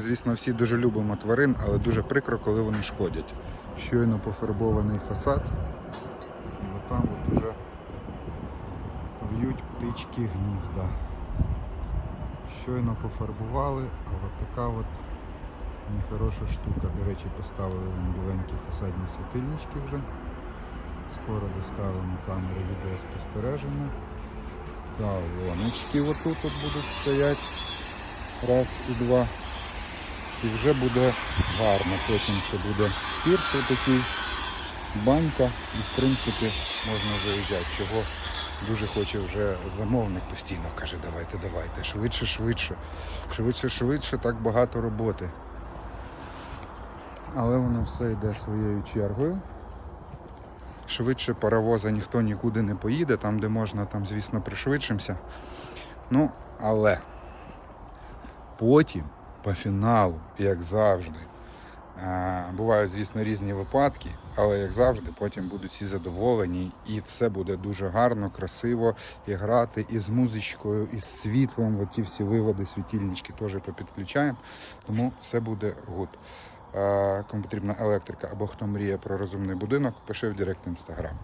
Звісно, всі дуже любимо тварин, але дуже прикро, коли вони шкодять. Щойно пофарбований фасад. І отам от уже в'ють птички гнізда. Щойно пофарбували, а от така от нехороша штука. До речі, поставили біленькі фасадні світильнички вже. Скоро доставимо камери відеоспостереження. Колоночки отут от будуть стоять. Раз і два. І вже буде гарно. Потім це буде пірс такий, банька. І в принципі можна заїжджати. Чого дуже хоче вже замовник постійно каже, давайте, давайте, швидше, швидше. Швидше, швидше, так багато роботи. Але воно все йде своєю чергою. Швидше паровоза ніхто нікуди не поїде, там де можна, там, звісно, пришвидшимося. Ну, але потім, по фіналу, як завжди, бувають, звісно, різні випадки, але як завжди, потім будуть всі задоволені, і все буде дуже гарно, красиво і грати і з музичкою, і з світлом. От ті всі виводи, світильнички теж попідключаємо, тому все буде гуд. Кому потрібна електрика або хто мріє про розумний будинок, пиши в Директ Інстаграм.